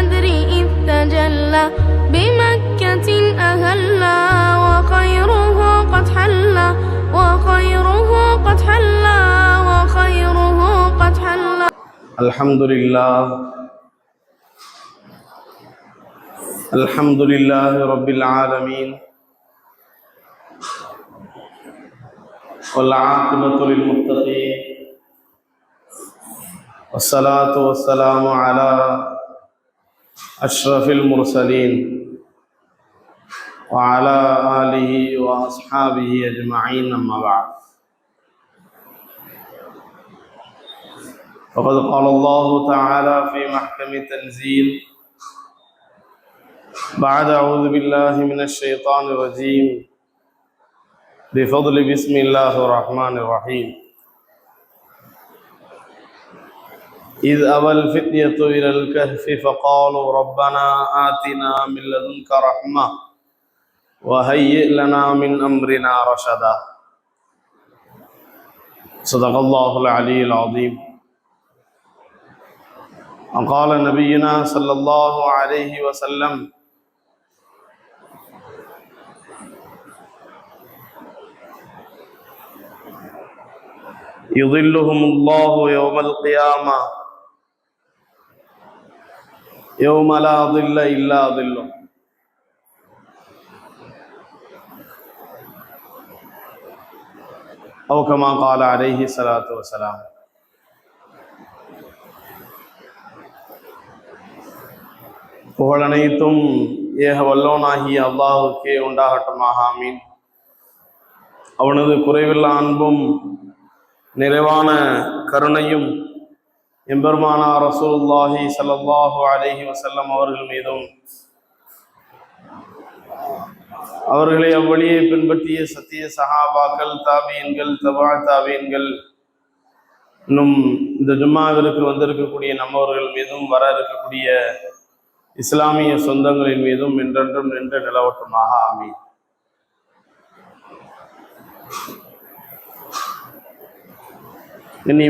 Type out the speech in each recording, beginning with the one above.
والبدر إذ تجلى بمكة أهلا وخيره قد حلى وخيره قد حلى وخيره قد حلى الحمد لله الحمد لله رب العالمين والعاقبة للمتقين والصلاة والسلام على أشرف المرسلين وعلى آله وأصحابه أجمعين أما بعد. فقد قال الله تعالى في محكم تنزيل بعد أعوذ بالله من الشيطان الرجيم. بفضل بسم الله الرحمن الرحيم. إذ أوى الفتية إلى الكهف فقالوا ربنا آتنا من لدنك رحمة وهيئ لنا من أمرنا رشدا. صدق الله العلي العظيم. وقال نبينا صلى الله عليه وسلم يظلهم الله يوم القيامة يوم لا ظل إلا ظله أو كما قال عليه الصلاة والسلام புகழனைத்தும் ஏக வல்லோனாகிய அல்லாஹுக்கே உண்டாகட்டுமாக ஆமீன் அவனது குறைவில்லா அன்பும் நிறைவான கருணையும் எம்பெருமானா ரசூல்லாஹி சல்லாஹூ அலைஹி வசல்லம் அவர்கள் மீதும் அவர்களை அவ்வழியை பின்பற்றிய சத்திய சஹாபாக்கள் தாபியன்கள் தபா தாபியன்கள் இன்னும் இந்த ஜும்மாவிற்கு வந்திருக்கக்கூடிய நம்மவர்கள் மீதும் வர இருக்கக்கூடிய இஸ்லாமிய சொந்தங்களின் மீதும் என்றென்றும் நின்று நிலவட்டுமாக. ஆமீன்.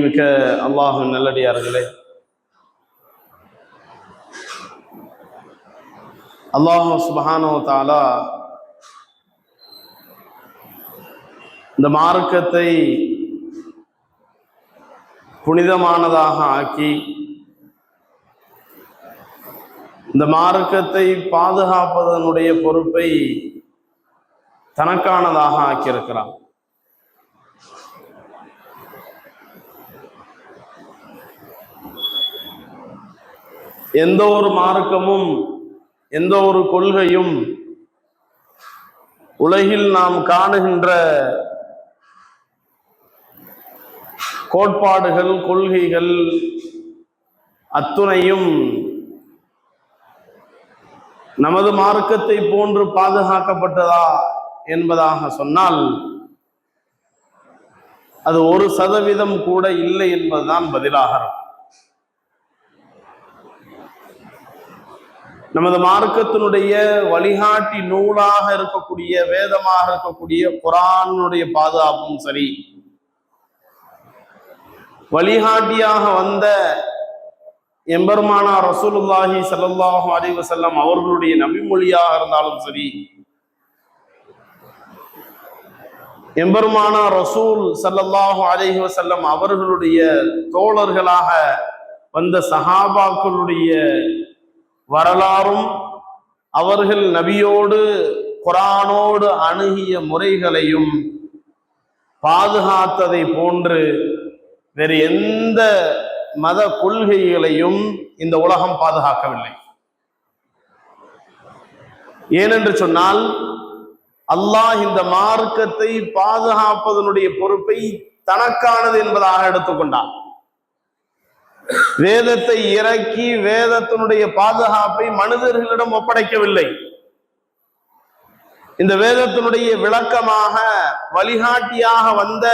மிக்க அல்லாஹு நல்லடியார்களே. அல்லாஹு சுபஹானோ தாலா இந்த மார்க்கத்தை புனிதமானதாக ஆக்கி இந்த மார்க்கத்தை பாதுகாப்பதனுடைய பொறுப்பை தனக்கானதாக ஆக்கியிருக்கிறான். எந்த ஒரு மார்க்கமும் எந்த ஒரு கொள்கையும் உலகில் நாம் காணுகின்ற கோட்பாடுகள் கொள்கைகள் அத்துணையும் நமது மார்க்கத்தை போன்று பாதுகாக்கப்பட்டதா என்பதாக சொன்னால் அது ஒரு சதவீதம் கூட இல்லை என்பதுதான் பதிலாக இருக்கும். நமது மார்க்கத்தினுடைய வழிகாட்டி நூலாக இருக்கக்கூடிய வேதமாக இருக்கக்கூடிய குரானுடைய பாதுகாப்பும் சரி. வழிகாட்டியாக வந்த எம்பெருமானா ரசூலுல்லாஹி சல்லாஹு அலைஹி செல்லம் அவர்களுடைய நபிமொழியாக இருந்தாலும் சரி எம்பெருமானா ரசூல் ஸல்லல்லாஹு அலைஹி வசல்லம் அவர்களுடைய தோழர்களாக வந்த சஹாபாக்களுடைய வரலாறும் அவர்கள் நபியோடு குரானோடு அணுகிய முறைகளையும் பாதுகாத்ததை போன்று வேறு எந்த மத கொள்கைகளையும் இந்த உலகம் பாதுகாக்கவில்லை. ஏனென்று சொன்னால் அல்லாஹ் இந்த மார்க்கத்தை பாதுகாப்பதனுடைய பொறுப்பை தனக்கானது என்பதாக எடுத்துக்கொண்டான். வேதத்தை இறக்கி வேதத்தினுடைய பாதுகாப்பை மனிதர்களிடம் ஒப்படைக்கவில்லை. இந்த வேதத்தினுடைய விளக்கமாக வழிகாட்டியாக வந்த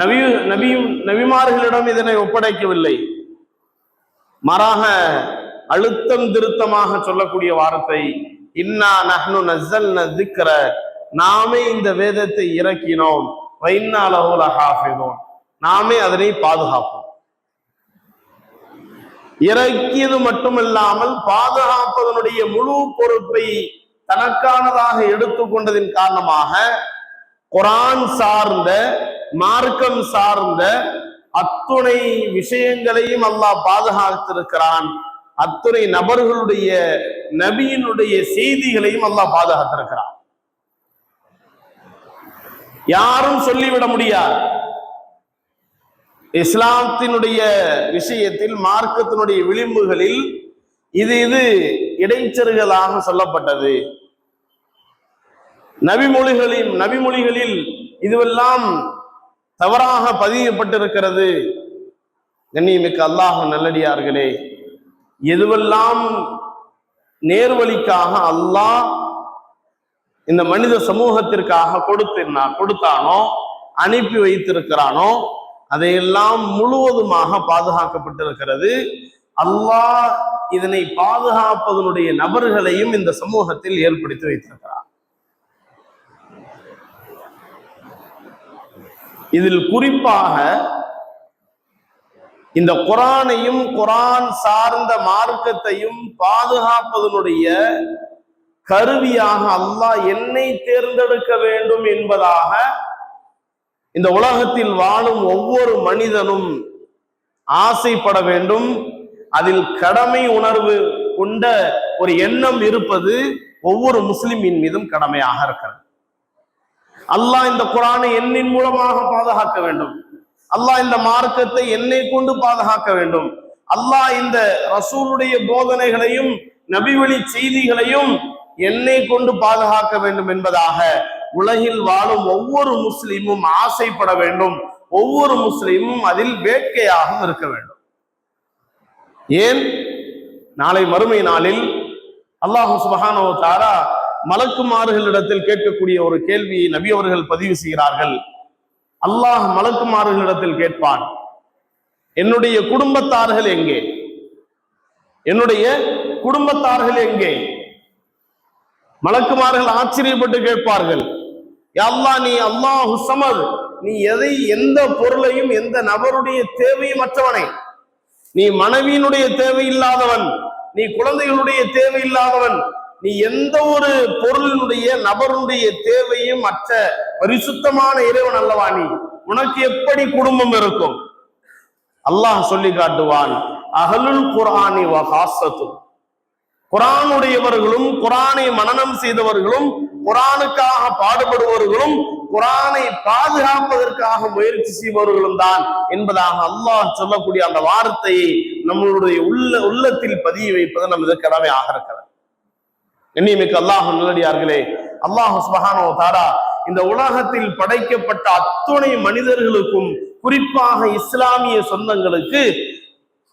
நபி நபியும் நபிமார்களிடம் இதனை ஒப்படைக்கவில்லை. மாறாக அழுத்தம் திருத்தமாக சொல்லக்கூடிய வார்த்தை இன்னா நஹ்னு நசல் திக்ர நாமே இந்த வேதத்தை இறக்கினோம். வைன்னாலஹு லஹாஃபிதூன். நாமே அதனை பாதுகாப்போம். இறக்கியது மட்டுமில்லாமல் பாதுகாப்பதனுடைய முழு பொறுப்பை தனக்கானதாக எடுத்துக்கொண்டதின் காரணமாக குரான் சார்ந்த மார்க்கம் சார்ந்த அத்துணை விஷயங்களையும் அல்லாஹ் பாதுகாத்திருக்கிறான். அத்துணை நபர்களுடைய நபியினுடைய செய்திகளையும் அல்லாஹ் பாதுகாத்திருக்கிறான். யாரும் சொல்லிவிட முடியாது. இஸ்லாத்தினுடைய விஷயத்தில் மார்க்கத்தினுடைய விளிம்புகளில் இது இது இடைச்செருகலாக சொல்லப்பட்டது. நபிமொழிகளின் நபிமொழிகளில் இதுவெல்லாம் தவறாக பதியப்பட்டிருக்கிறது. கண்ணியமிக்க அல்லாஹ் நல்லடியார்களே எதுவெல்லாம் நேர்வழிக்காக அல்லாஹ் இந்த மனித சமூகத்திற்காக கொடுத்திருந்தா கொடுத்தானோ அனுப்பி வைத்திருக்கிறானோ அதையெல்லாம் முழுவதுமாக பாதுகாக்கப்பட்டிருக்கிறது. அல்லாஹ் இதனை பாதுகாப்பதனுடைய நபர்களையும் இந்த சமூகத்தில் ஏற்படுத்தி வைத்திருக்கிறார் இதில் குறிப்பாக இந்த குரானையும் குரான் சார்ந்த மார்க்கத்தையும் பாதுகாப்பதனுடைய கருவியாக அல்லாஹ் என்னை தேர்ந்தெடுக்க வேண்டும் என்பதாக இந்த உலகத்தில் வாழும் ஒவ்வொரு மனிதனும் ஆசைப்பட வேண்டும். அதில் கடமை உணர்வு கொண்ட ஒரு எண்ணம் இருப்பது ஒவ்வொரு முஸ்லிமின் மீதும் கடமையாக இருக்கிறது. அல்லாஹ் இந்த குரானை எண்ணின் மூலமாக பாதுகாக்க வேண்டும். அல்லாஹ் இந்த மார்க்கத்தை என்னை கொண்டு பாதுகாக்க வேண்டும். அல்லாஹ் இந்த ரசூலுடைய போதனைகளையும் நபிவழி செய்திகளையும் என்னை கொண்டு பாதுகாக்க வேண்டும் என்பதாக உலகில் வாழும் ஒவ்வொரு முஸ்லீமும் ஆசைப்பட வேண்டும். ஒவ்வொரு முஸ்லீமும் அதில் வேட்கையாக இருக்க வேண்டும். ஏன்? நாளை மறுமை நாளில் அல்லாஹு சுபஹானோ தாரா மலக்குமாறுகளிடத்தில் கேட்கக்கூடிய ஒரு கேள்வியை நபி அவர்கள் பதிவு செய்கிறார்கள். அல்லாஹ் மலக்குமாறுகளிடத்தில் கேட்பான் என்னுடைய குடும்பத்தார்கள் எங்கே? என்னுடைய குடும்பத்தார்கள் எங்கே? மலக்குமார்கள் ஆச்சரியப்பட்டு கேட்பார்கள் அல்லாஹ் நீ அல்லாஹு சமத் நீ எதை எந்த பொருளையும் எந்த நபருடைய தேவையும் மற்றவனை நீ மனைவியினுடைய தேவை இல்லாதவன் நீ குழந்தைகளுடைய தேவை இல்லாதவன் நீ எந்த ஒரு பொருளினுடைய நபருடைய தேவையும் மற்ற பரிசுத்தமான இறைவன் அல்லவா நீ. உனக்கு எப்படி குடும்பம் இருக்கும்? அல்லாஹ் சொல்லி காட்டுவான் அகலுல் குரானி வகாசத்து குரானுடையவர்களும் குரானை மனனம் செய்தவர்களும் குரானுக்காக பாடுபடுபவர்களும் குரானை பாதுகாப்பதற்காக முயற்சி செய்பவர்களும் தான் என்பதாக அல்லாஹ் சொல்லக்கூடிய அந்த வார்த்தையை நம்மளுடைய உள்ள உள்ளத்தில் பதிய வைப்பது நமது ஆக இருக்கிறது. எண்ணியமிக்க அல்லாஹ் நல்லடியார்களே அல்லாஹ் சுபஹானோ தாரா இந்த உலகத்தில் படைக்கப்பட்ட அத்துணை மனிதர்களுக்கும் குறிப்பாக இஸ்லாமிய சொந்தங்களுக்கு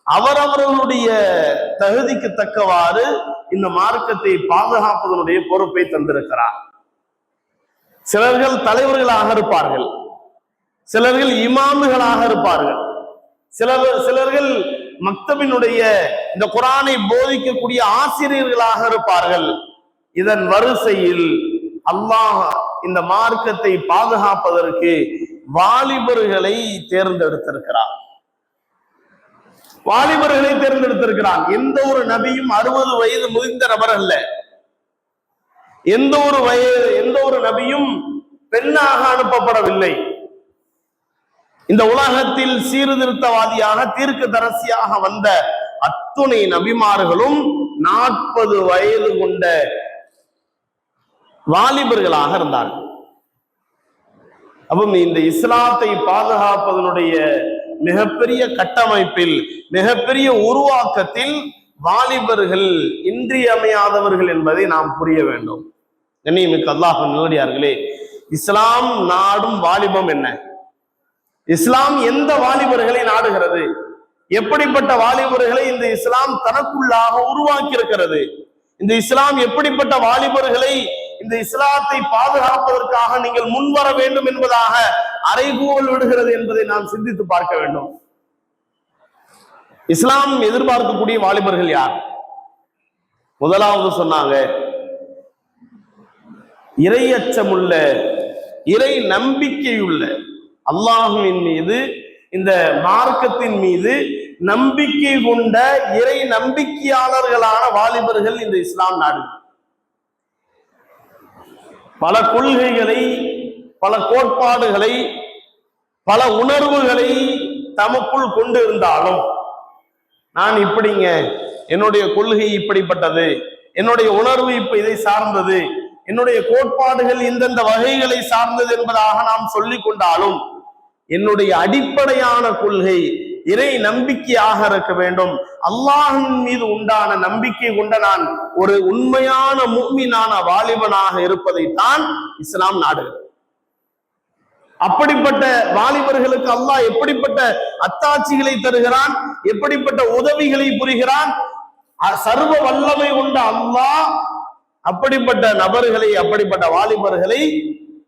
அவரவர்களுடைய தகுதிக்கு தக்கவாறு இந்த மார்க்கத்தை பாதுகாப்பதனுடைய பொறுப்பை தந்திருக்கிறார். சிலர்கள் தலைவர்களாக இருப்பார்கள். சிலர்கள் இமாமுகளாக இருப்பார்கள். சிலர் சிலர்கள் மக்தபினுடைய இந்த குரானை போதிக்கக்கூடிய ஆசிரியர்களாக இருப்பார்கள். இதன் வரிசையில் அல்லாஹ் இந்த மார்க்கத்தை பாதுகாப்பதற்கு வாலிபர்களை தேர்ந்தெடுத்திருக்கிறார். வாலிபர்களை தேர்ந்தெடுத்திருக்கிறான். எந்த ஒரு நபியும் அறுபது வயது முதிர்ந்த நபர் அல்ல. எந்த ஒரு வயது எந்த ஒரு நபியும் பெண்ணாக அனுப்பப்படவில்லை. இந்த உலகத்தில் சீர்திருத்தவாதியாக தீர்க்க தரசியாக வந்த அத்துணை நபிமார்களும் நாற்பது வயது கொண்ட வாலிபர்களாக இருந்தார்கள். அப்போ இந்த இஸ்லாத்தை பாதுகாப்பதனுடைய மிகப்பெரிய கட்டமைப்பில் மிகப்பெரிய உருவாக்கத்தில் வாலிபர்கள் இன்றியமையாதவர்கள் என்பதை நாம் புரிய வேண்டும். கண்ணியமிக்க அல்லாஹ் நல்லடியார்களே இஸ்லாம் நாடும் வாலிபம் என்ன? இஸ்லாம் எந்த வாலிபர்களை நாடுகிறது? எப்படிப்பட்ட வாலிபர்களை இந்த இஸ்லாம் தனக்குள்ளாக உருவாக்கி இருக்கிறது இந்த இஸ்லாம் எப்படிப்பட்ட வாலிபர்களை இந்த இஸ்லாத்தை பாதுகாப்பதற்காக நீங்கள் முன்வர வேண்டும் என்பதாக அறைகூவல் விடுகிறது என்பதை நாம் சிந்தித்து பார்க்க வேண்டும். இஸ்லாம் எதிர்பார்க்கக்கூடிய வாலிபர்கள் யார்? முதலாவது சொன்னாங்க இறையச்சமுள்ள இறை நம்பிக்கையுள்ள அல்லாஹுவின் மீது இந்த மார்க்கத்தின் மீது நம்பிக்கை கொண்ட இறை நம்பிக்கையாளர்களான வாலிபர்கள் இந்த இஸ்லாம் நாடு. பல கொள்கைகளை பல கோட்பாடுகளை பல உணர்வுகளை தமக்குள் கொண்டு இருந்தாலும் நான் இப்படிங்க என்னுடைய கொள்கை இப்படிப்பட்டது என்னுடைய உணர்வு இப்ப இதை சார்ந்தது என்னுடைய கோட்பாடுகள் இந்தந்த வகைகளை சார்ந்தது என்பதாக நாம் சொல்லிக் கொண்டாலும் என்னுடைய அடிப்படையான கொள்கை இறை நம்பிக்கையாக இருக்க வேண்டும். அல்லாஹின் மீது உண்டான நம்பிக்கை கொண்ட நான் ஒரு உண்மையான முக்மினான வாலிபனாக இருப்பதைத்தான் இஸ்லாம் நாடுகிறது. அப்படிப்பட்ட வாலிபர்களுக்கு அல்லாஹ் எப்படிப்பட்ட அத்தாட்சிகளை தருகிறான்? எப்படிப்பட்ட உதவிகளை புரிகிறான்? அ- சர்வ வல்லமை கொண்ட அல்லாஹ் அப்படிப்பட்ட நபர்களை அப்படிப்பட்ட வாலிபர்களை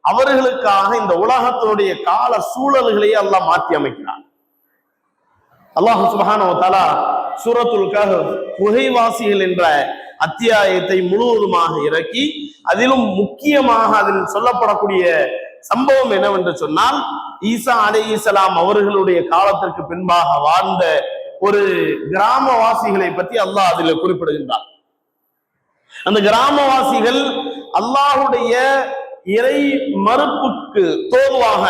அவர்களுக்காக இந்த உலகத்தினுடைய கால சூழல்களை அல்லாஹ் மாற்றி அமைக்கிறான். அல்லாஹ் சுபஹானஹு தலா சூரத்துல்காக குகைவாசிகள் என்ற அத்தியாயத்தை முழுவதுமாக இறக்கி அதிலும் முக்கியமாக அதில் சொல்லப்படக்கூடிய சம்பவம் என்னவென்று சொன்னால் ஈசா அலைஹிஸ்ஸலாம் அவர்களுடைய காலத்திற்கு பின்பாக வாழ்ந்த ஒரு கிராமவாசிகளை பற்றி அல்லாஹ் அதில் குறிப்பிடுகின்றார் அந்த கிராமவாசிகள் அல்லாஹுடைய இறை மறுப்புக்கு தோதுவாக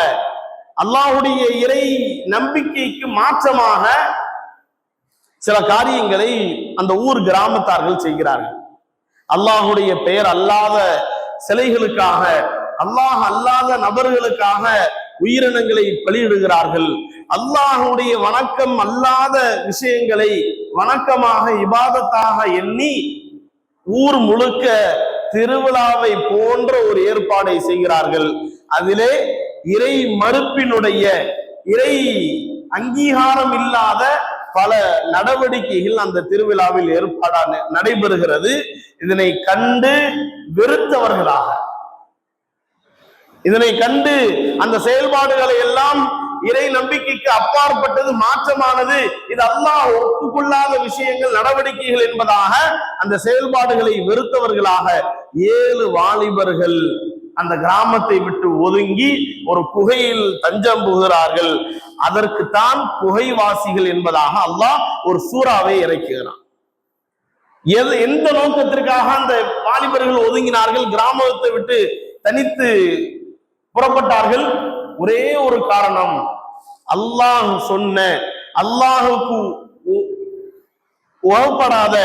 அல்லாஹுடைய இறை நம்பிக்கைக்கு மாற்றமாக சில காரியங்களை அந்த ஊர் கிராமத்தார்கள் செய்கிறார்கள். அல்லாஹுடைய பெயர் அல்லாத சிலைகளுக்காக அல்லாஹ் அல்லாத நபர்களுக்காக உயிரினங்களை பலியிடுகிறார்கள். அல்லாஹுடைய வணக்கம் அல்லாத விஷயங்களை வணக்கமாக இபாதத்தாக எண்ணி ஊர் முழுக்க திருவிழாவை போன்ற ஒரு ஏற்பாடை செய்கிறார்கள். அதிலே இறை மறுப்பினுடைய இறை அங்கீகாரம் இல்லாத பல நடவடிக்கைகள் அந்த திருவிழாவில் ஏற்பாடான நடைபெறுகிறது. இதனை கண்டு வெறுத்தவர்களாக இதனை கண்டு அந்த செயல்பாடுகளை எல்லாம் இறை நம்பிக்கைக்கு அப்பாற்பட்டது மாற்றமானது. இது அல்லாஹ் ஒப்புக்கொள்ளாத விஷயங்கள் நடவடிக்கைகள் என்பதாக அந்த செயல்பாடுகளை வெறுத்தவர்களாக ஏழு வாலிபர்கள் அந்த கிராமத்தை விட்டு ஒதுங்கி ஒரு குகையில் தஞ்சம் புகுகிறார்கள். அதற்குத்தான் குகைவாசிகள் என்பதாக அல்லாஹ் ஒரு சூறாவை இறக்குகிறான் எது எந்த நோக்கத்திற்காக அந்த வாலிபர்கள் ஒதுங்கினார்கள்? கிராமத்தை விட்டு தனித்து புறப்பட்டார்கள். ஒரே ஒரு காரணம். அல்லாஹ் சொன்ன அல்லாஹுக்கு உ- உகப்படாத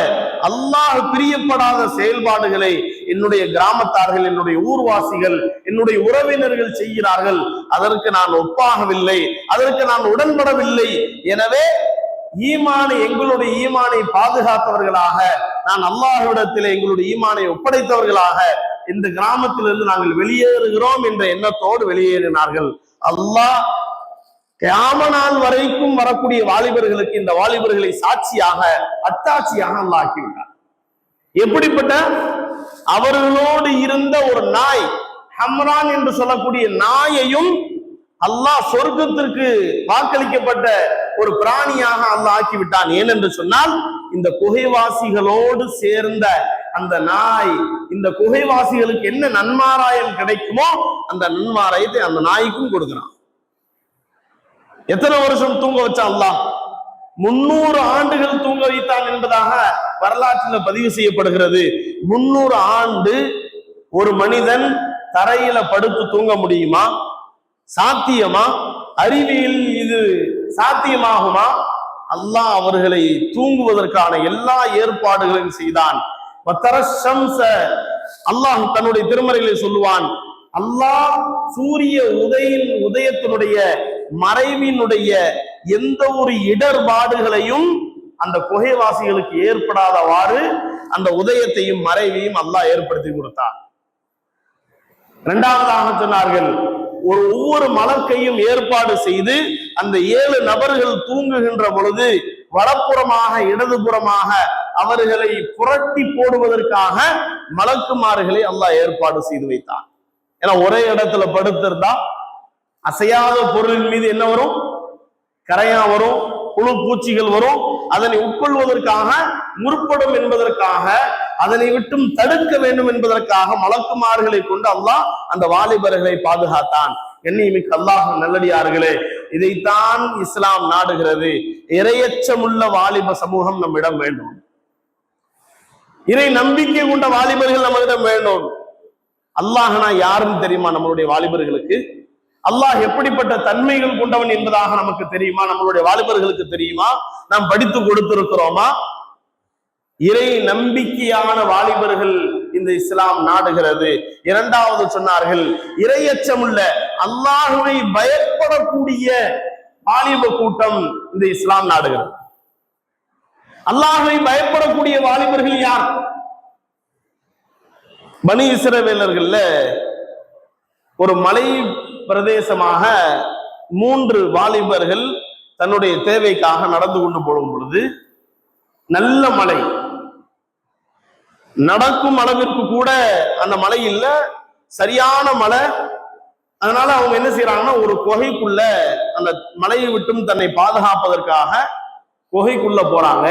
அல்லாஹ் பிரியப்படாத செயல்பாடுகளை என்னுடைய கிராமத்தார்கள் என்னுடைய ஊர்வாசிகள் என்னுடைய உறவினர்கள் செய்கிறார்கள். அதற்கு நான் ஒப்பாகவில்லை. அதற்கு நான் உடன்படவில்லை. எனவே ஈமானை எங்களுடைய ஈமானை பாதுகாத்தவர்களாக நான் அல்லாஹ்விடத்தில் எங்களுடைய ஈமானை ஒப்படைத்தவர்களாக இந்த கிராமத்திலிருந்து நாங்கள் வெளியேறுகிறோம் என்ற எண்ணத்தோடு வெளியேறினார்கள். அல்லாஹ் கியாம நாள் வரைக்கும் வரக்கூடிய வாலிபர்களுக்கு இந்த வாலிபர்களை சாட்சியாக அத்தாட்சியாக அல்லாஹ் ஆக்கிவிட்டார் எப்படிப்பட்ட? அவர்களோடு இருந்த ஒரு நாய் ஹம்ரான் என்று சொல்லக்கூடிய நாயையும் அல்லாஹ் சொர்க்கத்திற்கு வாக்களிக்கப்பட்ட ஒரு பிராணியாக அல்லாஹ் ஆக்கி விட்டான் ஏனென்று சொன்னால் இந்த குகைவாசிகளோடு சேர்ந்த அந்த நாய் இந்த குகைவாசிகளுக்கு என்ன நன்மாராயம் கிடைக்குமோ அந்த நன்மாராயத்தை அந்த நாய்க்கும் கொடுக்கிறான். எத்தனை வருஷம் தூங்க வச்சான் அல்லாஹ்? முன்னூறு ஆண்டுகள் தூங்க வைத்தான் என்பதாக வரலாற்றில் பதிவு செய்யப்படுகிறது. முன்னூறு ஆண்டு ஒரு மனிதன் தரையில படுத்து தூங்க முடியுமா? சாத்தியமா? அறிவியல் இது சாத்தியமாகுமா? அல்லாஹ் அவர்களை தூங்குவதற்கான எல்லா ஏற்பாடுகளையும் செய்தான். அல்லாஹ் தன்னுடைய திருமறைகளை சொல்லுவான். அல்லாஹ் சூரிய உதயின் உதயத்தினுடைய மறைவினுடைய எந்த ஒரு இடர்பாடுகளையும் அந்த குகைவாசிகளுக்கு ஏற்படாதவாறு அந்த உதயத்தையும் மறைவையும் அல்லாஹ் ஏற்படுத்தி கொடுத்தான். இரண்டாவதாக சொன்னார்கள் ஒரு ஒவ்வொரு மலக்கையும் ஏற்பாடு செய்து அந்த ஏழு நபர்கள் தூங்குகின்ற பொழுது வலப்புறமாக இடதுபுறமாக அவர்களை புரட்டி போடுவதற்காக மலக்குமார்களை அல்லாஹ் ஏற்பாடு செய்து வைத்தான். ஏன்னா ஒரே இடத்துல படுத்திருந்தா அசையாத பொருளின் மீது என்ன வரும்? கரையா வரும் புழு பூச்சிகள் வரும். அதனை உட்கொள்வதற்காக முற்படும் என்பதற்காக அதனை விட்டும் தடுக்க வேண்டும் என்பதற்காக மலக்குமார்களை கொண்டு அல்லாஹ் அந்த வாலிபர்களை பாதுகாத்தான். எண்ணிமிக்க அல்லாஹ் நல்லடியார்களே இதைத்தான் இஸ்லாம் நாடுகிறது. இரையச்சமுள்ள வாலிப சமூகம் நம்மிடம் வேண்டும். இறை நம்பிக்கை கொண்ட வாலிபர்கள் நம்மளிடம் வேண்டும். அல்லாஹ்னா யாருன்னு தெரியுமா நம்மளுடைய வாலிபர்களுக்கு? அல்லாஹ் எப்படிப்பட்ட தன்மைகள் கொண்டவன் என்பதாக நமக்கு தெரியுமா? நம்மளுடைய வாலிபர்களுக்கு தெரியுமா? நாம் படித்து கொடுத்திருக்கிறோமா? இறை நம்பிக்கையான வாலிபர்கள் இந்த இஸ்லாம் நாடுகிறது. இரண்டாவது சொன்னார்கள் இரையச்சமுள்ள அல்லாஹுவை பயப்படக்கூடிய வாலிப கூட்டம் இந்த இஸ்லாம் நாடுகிறது. அல்லாஹை பயப்படக்கூடிய வாலிபர்கள் யார்? பனி இஸ்ரவேலர்கள்ல ஒரு மலை பிரதேசமாக மூன்று வாலிபர்கள் தன்னுடைய தேவைக்காக நடந்து கொண்டு போகும் பொழுது நல்ல மலை. நடக்கும் அளவிற்கு கூட அந்த மலை இல்ல சரியான மலை. அதனால அவங்க என்ன செய்யறாங்கன்னா ஒரு குகைக்குள்ள அந்த மலையை விட்டும் தன்னை பாதுகாப்பதற்காக குகைக்குள்ள போறாங்க.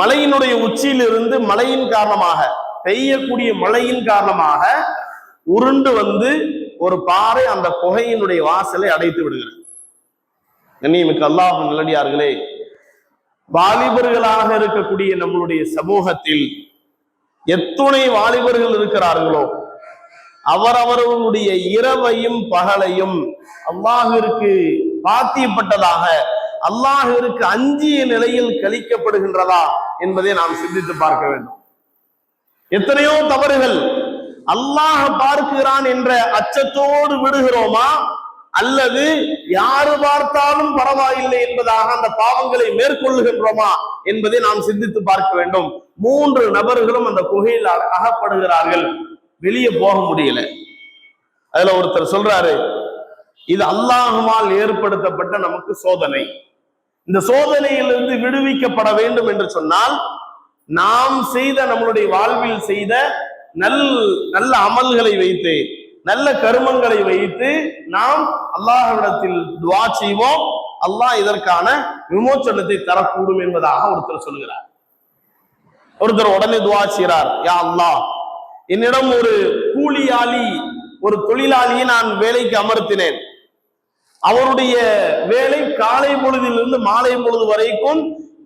மலையினுடைய உச்சியிலிருந்து மழையின் காரணமாக பெய்யக்கூடிய மழையின் காரணமாக உருண்டு வந்து ஒரு பாறை அந்த குகையினுடைய வாசலை அடைத்து விடுகிறது. கண்ணியமிக்கு அல்லாஹ் நல்லடியார்களே வாலிபர்களாக இருக்கக்கூடிய நம்மளுடைய சமூகத்தில் எத்துணை வாலிபர்கள் இருக்கிறார்களோ அவரவர்களுடைய இரவையும் பகலையும் அல்லாஹிற்கு பாத்தியப்பட்டதாக அல்லாஹிற்கு அஞ்சிய நிலையில் கழிக்கப்படுகின்றதா என்பதை நாம் சிந்தித்து பார்க்க வேண்டும். எத்தனையோ தவறுகள் அல்லாஹ பார்க்கிறான் என்ற அச்சத்தோடு விடுகிறோமா? அல்லது யாரு பார்த்தாலும் பரவாயில்லை என்பதாக அந்த பாவங்களை மேற்கொள்ளுகின்றோமா என்பதை நாம் சிந்தித்து பார்க்க வேண்டும். மூன்று நபர்களும் அந்த குகையில் அகப்படுகிறார்கள். வெளியே போக முடியல. அதுல ஒருத்தர் சொல்றாரு இது அல்லாஹுவால் ஏற்படுத்தப்பட்ட நமக்கு சோதனை. இந்த சோதனையிலிருந்து விடுவிக்கப்பட வேண்டும் என்று சொன்னால் நாம் செய்த நம்மளுடைய வாழ்வில் செய்த நல் நல்ல அமல்களை வைத்து நல்ல கருமங்களை வைத்து நாம் அல்லாஹ்விடத்தில் துவா செய்வோம். அல்லாஹ் இதற்கான விமோச்சனத்தை தரக்கூடும் என்பதாக ஒருத்தர் சொல்கிறார். ஒருத்தர் உடனே துவா செய்கிறார் யா அல்லாஹ் என்னிடம் ஒரு கூலியாளி ஒரு தொழிலாளியை நான் வேலைக்கு அமர்த்தினேன். அவருடைய வேலை காலை பொழுதிலிருந்து மாலை பொழுது வரைக்கும்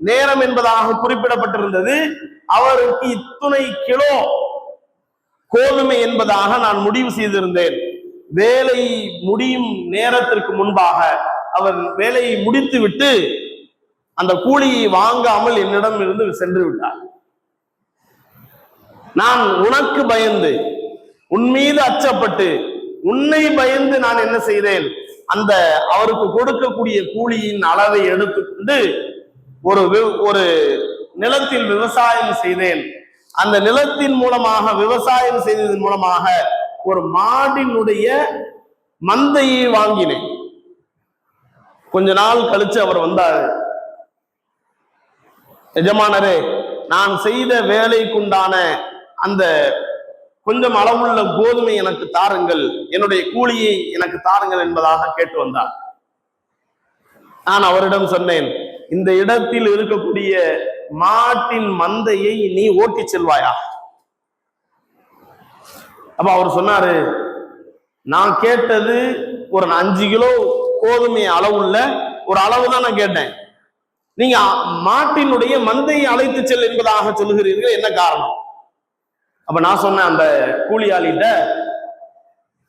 நேரம் என்பதாக குறிப்பிடப்பட்டிருந்தது. அவருக்கு இத்துணை கிலோ கோதுமை என்பதாக நான் முடிவு செய்திருந்தேன். வேலை முடியும் நேரத்திற்கு முன்பாக அவர் வேலையை முடித்துவிட்டு அந்த கூலியை வாங்காமல் என்னிடம் இருந்து சென்று விட்டார். நான் உனக்கு பயந்து உன் மீது அச்சப்பட்டு உன்னை பயந்து நான் என்ன செய்தேன்? அந்த அவருக்கு கொடுக்கக்கூடிய கூலியின் அளவை எடுத்துக்கொண்டு ஒரு ஒரு நிலத்தில் விவசாயம் செய்தேன். அந்த நிலத்தின் மூலமாக விவசாயம் செய்ததன் மூலமாக ஒரு மாடினுடைய மந்தையை வாங்கினேன். கொஞ்ச நாள் கழிச்சு அவர் வந்தார். எஜமானரே நான் செய்த வேலைக்குண்டான அந்த கொஞ்சம் அளவுள்ள கோதுமை எனக்கு தாருங்கள். என்னுடைய கூலியை எனக்கு தாருங்கள் என்பதாக கேட்டு வந்தார். நான் அவரிடம் சொன்னேன் இந்த இடத்தில் இருக்கக்கூடிய மாட்டின் மந்தையை நீ ஓட்டிச் செல்வாயா? அப்ப அவர் சொன்னாரு நான் கேட்டது ஒரு அஞ்சு கிலோ கோதுமை அளவுள்ள ஒரு அளவு தான் நான் கேட்டேன். நீங்க மாட்டினுடைய மந்தையை அழைத்து செல் என்பதாக சொல்லுகிறீர்கள் என்ன காரணம்? அப்ப நான் சொன்னேன் அந்த கூலியாளிகிட்ட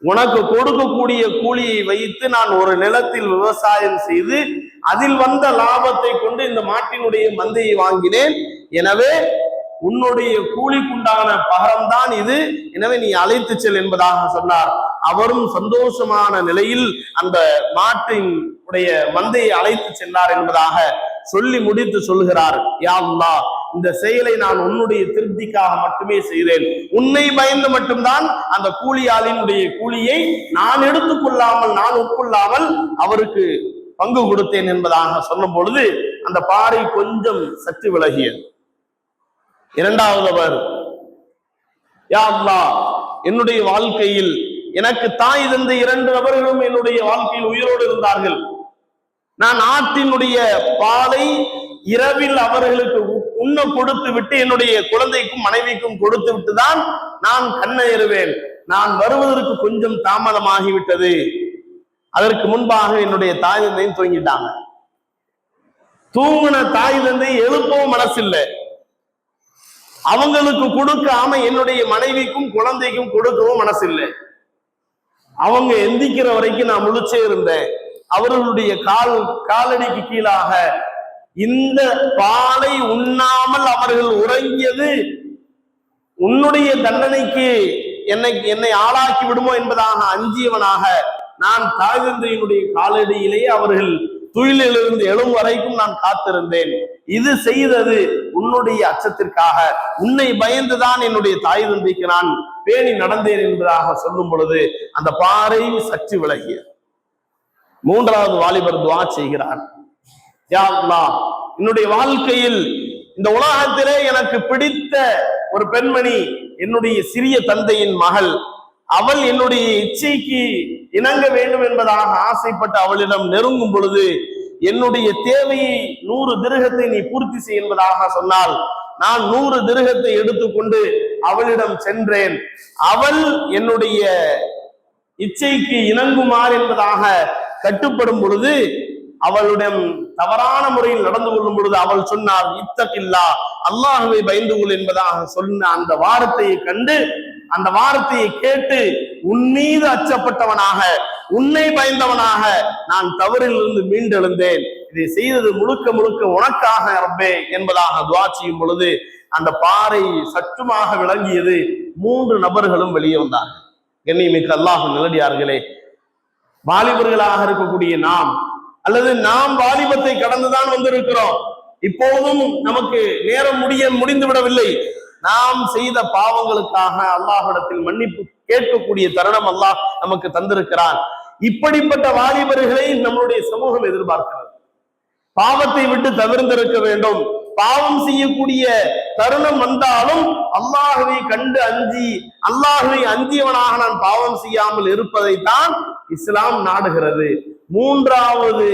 உனக்கு கொடுக்கக்கூடிய கூலியை வைத்து நான் ஒரு நிலத்தில் விவசாயம் செய்து அதில் வந்த லாபத்தை கொண்டு இந்த மாட்டினுடைய மந்தையை வாங்கினேன். எனவே உன்னுடைய கூலிக்குண்டான பகரம்தான் இது. எனவே நீ அழைத்து செல் என்பதாக சொன்னார். அவரும் சந்தோஷமான நிலையில் அந்த மாட்டின் உடைய மந்தையை அழைத்து சென்றார் என்பதாக சொல்லி முடித்து சொல்கிறார். யா இந்த செயலை நான் உன்னுடைய திருப்திக்காக மட்டுமே செய்தேன் உன்னை பயந்து மட்டும்தான் அந்த கூலியாளினுடைய கூலியை நான் எடுத்துக்கொள்ளாமல் நான் உட்கொள்ளாமல் அவருக்கு பங்கு கொடுத்தேன் என்பதாக சொல்லும் பொழுது அந்த பாறை கொஞ்சம் சற்று விலகியது. இரண்டாவதவர் யா அல்லாஹ் என்னுடைய வாழ்க்கையில் எனக்கு தாய் தந்த இரண்டு நபர்களும் என்னுடைய வாழ்க்கையில் உயிரோடு இருந்தார்கள். நான் ஆட்டினுடைய பாலை இரவில் அவர்களுக்கு உண்ண கொடுத்து விட்டு என்னுடைய குழந்தைக்கும் மனைவிக்கும் கொடுத்து விட்டு தான் நான் கண்ணெறுவேன். நான் வருவதற்கு கொஞ்சம் தாமதமாகிவிட்டது. அதற்கு முன்பாக என்னுடைய தாய் தந்தையும் தூங்கிட்டாங்க. தூங்கின தாய் தந்தை எழுப்பவும் மனசில்லை. அவங்களுக்கு கொடுக்காம என்னுடைய மனைவிக்கும் குழந்தைக்கும் கொடுக்கவும் மனசில்லை. அவங்க எந்திக்கிற வரைக்கும் நான் முழிச்சே இருந்தேன். அவர்களுடைய கால் காலடிக்கு கீழாக இந்த பாலை உண்ணாமல் அவர்கள் உறங்கியது உன்னுடைய தண்டனைக்கு என்னை என்னை ஆளாக்கி விடுமோ என்பதாக அஞ்சியவனாக நான் தாய் தந்தையினுடைய காலடியிலேயே அவர்கள் துயிலிலிருந்து எழும் வரைக்கும் நான் காத்திருந்தேன். இது செய்தது உன்னுடைய அச்சத்திற்காக. உன்னை பயந்துதான் என்னுடைய தாய் தந்தைக்கு நான் பேணி நடந்தேன் என்பதாக சொல்லும் பொழுது அந்த பாறை சற்று விலகிய மூன்றாவது வாலிபர் துவா செய்கிறார் யா என்னுடைய வாழ்க்கையில் இந்த உலகத்திலே எனக்கு பிடித்த ஒரு பெண்மணி என்னுடைய சிறிய தந்தையின் மகள். அவள் என்னுடைய இச்சைக்கு இணங்க வேண்டும் என்பதாக ஆசைப்பட்டு அவளிடம் நெருங்கும் பொழுது என்னுடைய தேவையை நூறு திருகத்தை நீ பூர்த்தி செய் என்பதாக சொன்னால் நான் நூறு திருகத்தை எடுத்துக்கொண்டு அவளிடம் சென்றேன். அவள் என்னுடைய இச்சைக்கு இணங்குமாறு என்பதாக கட்டுப்படும் பொழுது அவளுடன் தவறான முறையில் நடந்து கொள்ளும் பொழுது அவள் சொன்னார் இத்தகில்லா அல்லாஹுவை பயந்து கொள் என்பதாக சொன்ன அந்த வார்த்தையை கண்டு அந்த வார்த்தையை கேட்டு உன் மீது அச்சப்பட்டவனாக உன்னை பயந்தவனாக நான் தவறிலிருந்து மீண்டெழுந்தேன். இதை செய்தது முழுக்க முழுக்க உனக்காக ரப்பே என்பதாக துவா செய்யும் பொழுது அந்த பாறை சற்றுமாக விளங்கியது மூன்று நபர்களும் வெளியே வந்தார்கள். கண்ணியமிக்க அல்லாஹ் நிலடியார்களே வாலிபர்களாக இருக்கக்கூடிய நாம் அல்லது நாம் வாலிபத்தை கடந்துதான் வந்திருக்கிறோம். இப்போதும் நமக்கு நேரம் முடிய முடிந்து விடவில்லை நாம் செய்த பாவங்களுக்காக அல்லாஹிடத்தில் மன்னிப்பு கேட்கக்கூடிய தருணம் அல்லாஹ் நமக்கு தந்திருக்கிறான். இப்படிப்பட்ட வாலிபர்களை நம்மளுடைய சமூகம் எதிர்பார்க்கிறது. பாவத்தை விட்டு தவிர்ந்திருக்க வேண்டும். பாவம் செய்யக்கூடிய தருணம் வந்தாலும் அல்லாஹுவை கண்டு அஞ்சி அல்லாஹுவை அஞ்சியவனாக நான் பாவம் செய்யாமல் இருப்பதைத்தான் இஸ்லாம் நாடுகிறது. மூன்றாவது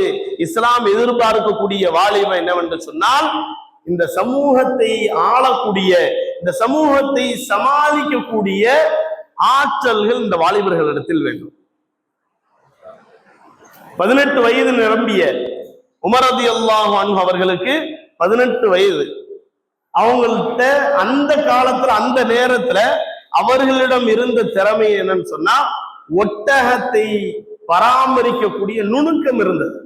இஸ்லாம் எதிர்பார்க்கக்கூடிய வாலிபம் என்னவென்று சொன்னால் இந்த சமூகத்தை ஆளக்கூடிய இந்த சமூகத்தை சமாளிக்கக்கூடிய ஆற்றல்கள் இந்த வாலிபர்களிடத்தில் வேண்டும். பதினெட்டு வயது நிரம்பிய உமரதி அல்லாஹ் அவர்களுக்கு பதினெட்டு வயது. அவங்கள்ட்ட அந்த காலத்துல அந்த நேரத்துல அவர்களிடம் இருந்த திறமை என்னன்னு சொன்னா ஒட்டகத்தை பராமரிக்கக்கூடிய நுணுக்கம் இருந்தது.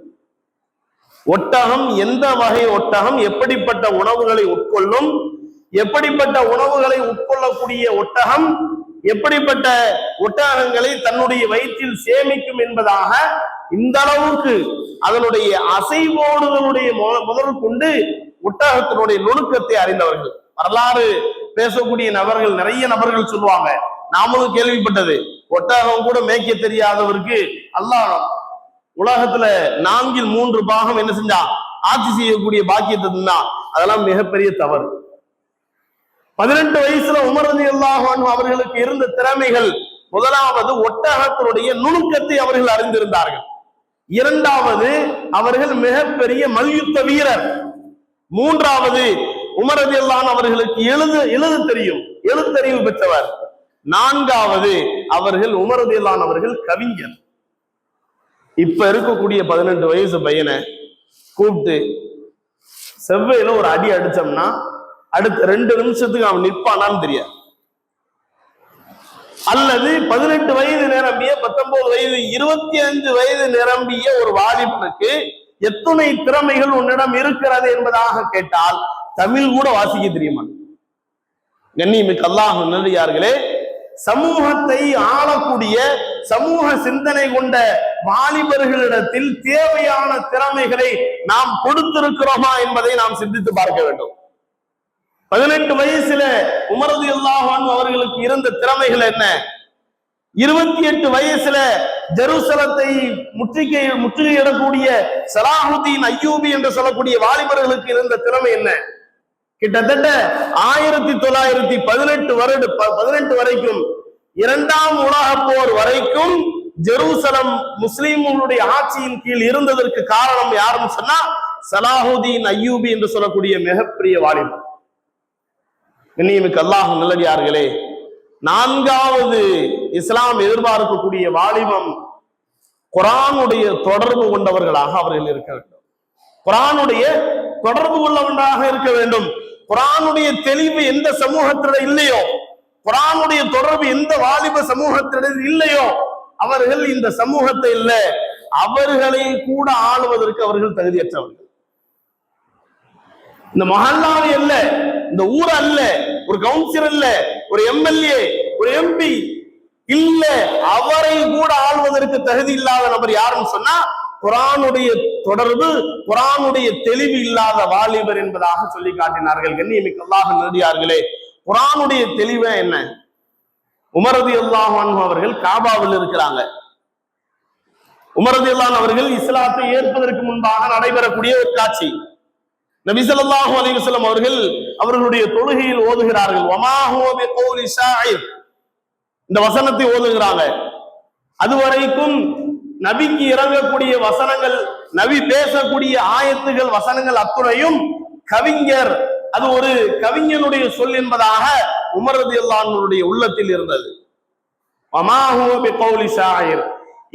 ஒட்டகம் எந்த வகை ஒட்டகம் எப்படிப்பட்ட உணவுகளை உட்கொள்ளும் எப்படிப்பட்ட உணவுகளை உட்கொள்ளக்கூடிய ஒட்டகம் எப்படிப்பட்ட ஒட்டகங்களை தன்னுடைய வயிற்றில் சேமிக்கும் என்பதாக இந்த அளவுக்கு அதனுடைய அசைவோடுதலுடைய முதல் கொண்டு ஒட்டகத்தினுடைய நுணுக்கத்தை அறிந்தவர்கள். வரலாறு பேசக்கூடிய நபர்கள் நிறைய நபர்கள் சொல்லுவாங்க. நாமளும் கேள்விப்பட்டது. ஒட்டகம் கூட மேய்க்க தெரியாதவருக்கு அல்லாஹ் உலகத்துல நான்கில் மூன்று பாகம் என்ன செஞ்சா? ஆட்சி செய்யக்கூடிய பாக்கியத்தை தந்தான் அதெல்லாம் மிகப்பெரிய தவறு. பதினெட்டு வயசுல உமரதி அல்லாஹன் அவர்களுக்கு இருந்த திறமைகள் முதலாவது ஒட்டகத்தினுடைய நுணுக்கத்தை அவர்கள் அறிந்திருந்தார்கள். இரண்டாவது அவர்கள் மிகப்பெரிய மல்யுத்த வீரர். மூன்றாவது உமரதி அல்லான் அவர்களுக்கு எழுது எழுது தெரியும். எழுத்தறிவு பெற்றவர். நான்காவது அவர்கள் உமர் அவர்கள் கவிஞர். இப்ப இருக்கக்கூடிய பதினெட்டு வயசு பையனை கூப்பிட்டு செவ்வையில ஒரு அடி அடிச்சோம்னா அடுத்த ரெண்டு நிமிஷத்துக்கு அவன் நிற்பானான்னு தெரியாது. அல்லது பதினெட்டு வயது நிரம்பிய பத்தொன்பது வயது இருபத்தி அஞ்சு வயது நிரம்பிய ஒரு வாலிபனுக்கு எத்தனை திறமைகள் உன்னிடம் இருக்கிறது என்பதாக கேட்டால் தமிழ் கூட வாசிக்க தெரியுமா? கண்ணியமிக்க அல்லாஹ் நல்லடியார்களே சமூகத்தை ஆளக்கூடிய சமூக சிந்தனை கொண்ட வாலிபர்களிடத்தில் தேவையான திறமைகளை நாம் கொடுத்திருக்கிறோமா என்பதை நாம் சிந்தித்து பார்க்க வேண்டும். பதினெட்டு வயசுல உமரது இல்லாஹான் அவர்களுக்கு இருந்த திறமைகள் என்ன? இருபத்தி எட்டு வயசுல ஜெருசலத்தை முற்றுகை முற்றுகையிடக்கூடிய சலாஹுதீன் ஐயூபி என்று சொல்லக்கூடிய வாலிபர்களுக்கு இருந்த திறமை என்ன? கிட்டத்தட்ட ஆயிரத்தி தொள்ளாயிரத்தி பதினெட்டு வருட ப- பதினெட்டு வரைக்கும் இரண்டாம் உலகப் போர் வரைக்கும் ஜெருசலம் முஸ்லீம்களுடைய ஆட்சியின் கீழ் இருந்ததற்கு காரணம் யாருன்னு சொன்னா சலாஹுதீன் ஐயூபி என்று சொல்லக்கூடிய மிகப்பெரிய வாலிபர். கண்ணியமிக்க அல்லாஹ் நல்லடியார்களே நான்காவது இஸ்லாம் எதிர்பார்க்கக்கூடிய வாலிபம் குரானுடைய தொடர்பு கொண்டவர்களாக அவர்கள் இருக்க வேண்டும். குரானுடைய தொடர்பு கொள்ளவன்றாக இருக்க வேண்டும். குரானுடைய தெளிவு எந்த சமூகத்திட இல்லையோ குரானுடைய தொடர்பு எந்த வாலிப சமூகத்திடம் இல்லையோ அவர்கள் இந்த சமூகத்தை இல்ல. அவர்களை கூட ஆளுவதற்கு அவர்கள் தகுதியற்றவர்கள். இந்த மஹல்லாவை அல்ல இந்த ஊர் அல்ல ஒரு கவுன்சிலர் அல்ல ஒரு எம்எல்ஏ ஒரு எம்பி இல்ல அவரை கூட ஆள்வதற்கு தகுதி இல்லாத நபர் யாருன்னு சொன்னா குரானுடைய தொடர்பு குரானுடைய தெளிவு இல்லாத வாலிபர் என்பதாக சொல்லி காட்டினார்கள். கண்ணியமிக்க அல்லாஹ் நடிகார்களே குரானுடைய தெளிவே என்ன? உமரது அல்லாஹான் அவர்கள் காபாவில் இருக்கிறாங்க. உமரது அல்லான் அவர்கள் இஸ்லாத்தை ஏற்பதற்கு முன்பாக நடைபெறக்கூடிய ஒரு காட்சி. நபிசல்லாஹு அலிவசலம் அவர்கள் அவர்களுடைய தொழுகையில் ஓதுகிறார்கள். இந்த வசனத்தை ஓதுகிறாங்க. அதுவரைக்கும் நபிக்கு இறங்கக்கூடிய வசனங்கள் நபி பேசக்கூடிய ஆயத்துகள் வசனங்கள் அத்துறையும் கவிஞர் அது ஒரு கவிஞனுடைய சொல் என்பதாக உமரது அல்லாஹ்வுடைய உள்ளத்தில் இருந்தது.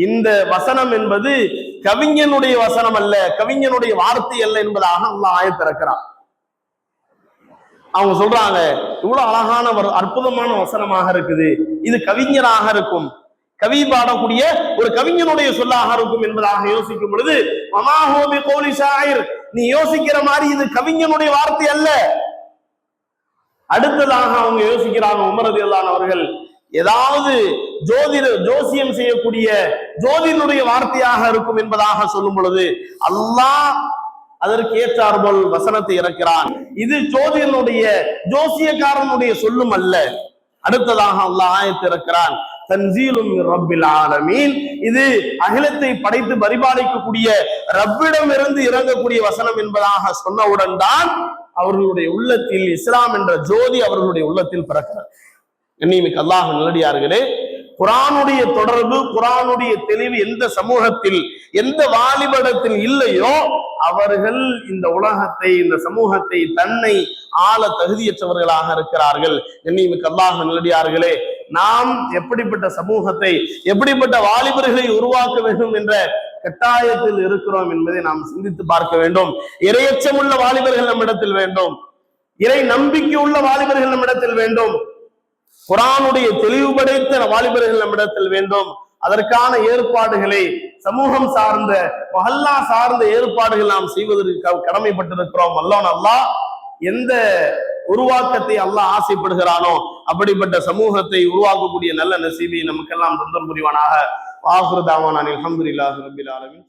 இந்த வசனம் என்பது கவிஞனுடைய வசனம் அல்ல கவிஞனுடைய வார்த்தை அல்ல என்பதாக அல்லாஹ் ஆயத்திறக்கிறான் அவங்க சொல்றாங்க இவ்வளவு அழகான ஒரு அற்புதமான வசனமாக இருக்குது இது கவிஞராக இருக்கும். கவி பாடக்கூடிய ஒரு கவிஞனுடைய சொல்லாக இருக்கும் என்பதாக யோசிக்கும் பொழுது மமாஹோமி கோலி சாயிர் நீ யோசிக்கிற மாதிரி இது கவிஞனுடைய வார்த்தை அல்ல. அடுத்ததாக அவங்க யோசிக்கிறாங்க உமரது எல்லான் அவர்கள் ஏதாவது ஜோதிட ஜோசியம் செய்யக்கூடிய ஜோதிடனுடைய வார்த்தையாக இருக்கும் என்பதாக சொல்லும் பொழுது அல்லாஹ் அதற்கு ஏற்றார்போல் வசனத்தை இறக்கிறான். இது ஜோதிடனுடைய ஜோசியக்காரனுடைய சொல்லும் அல்ல. அடுத்ததாக அல்லாஹ் ஆயத்திறக்கிறான் தன்சீலும் ரப்பில் ஆலமீன். இது அகிலத்தை படைத்து பரிபாலிக்கக்கூடிய ரப்பிடம் இருந்து இறங்கக்கூடிய வசனம் என்பதாக சொன்னவுடன் தான் அவர்களுடைய உள்ளத்தில் இஸ்லாம் என்ற ஜோதி அவர்களுடைய உள்ளத்தில் பிறக்கிறது. கண்ணியமிக்க அல்லாஹ் நல்லடியார்களே குரானுடைய தொடர்பு குரானுடைய தெளிவு எந்த சமூகத்தில் எந்த வாலிபடத்தில் இல்லையோ அவர்கள் இந்த உலகத்தை இந்த சமூகத்தை தன்னை ஆள தகுதியற்றவர்களாக இருக்கிறார்கள். கண்ணியமிக்க அல்லாஹ் நல்லடியார்களே நாம் எப்படிப்பட்ட சமூகத்தை எப்படிப்பட்ட வாலிபர்களை உருவாக்க வேண்டும் என்ற கட்டாயத்தில் இருக்கிறோம் என்பதை நாம் சிந்தித்து பார்க்க வேண்டும். இரையச்சமுள்ள வாலிபர்கள் நம்மிடத்தில் வேண்டும். இறை நம்பிக்கை உள்ள வாலிபர்கள் நம்மிடத்தில் வேண்டும். குரானுடைய தெளிவு படைத்த வாலிபர்கள் நம்மிடத்தில் வேண்டும். அதற்கான ஏற்பாடுகளை சமூகம் சார்ந்த மஹல்லா சார்ந்த ஏற்பாடுகள் நாம் செய்வதற்கு கடமைப்பட்டிருக்கிறோம். அல்லோன் அல்லா எந்த உருவாக்கத்தை அல்லாஹ் ஆசைப்படுகிறானோ அப்படிப்பட்ட சமூகத்தை உருவாக்கக்கூடிய நல்ல நசீபை நமக்கெல்லாம் தந்தம் புரிவானாக. ஆஹ்ருதாவான அலமதுல்லாஹ் ரபில் ஆலமின்.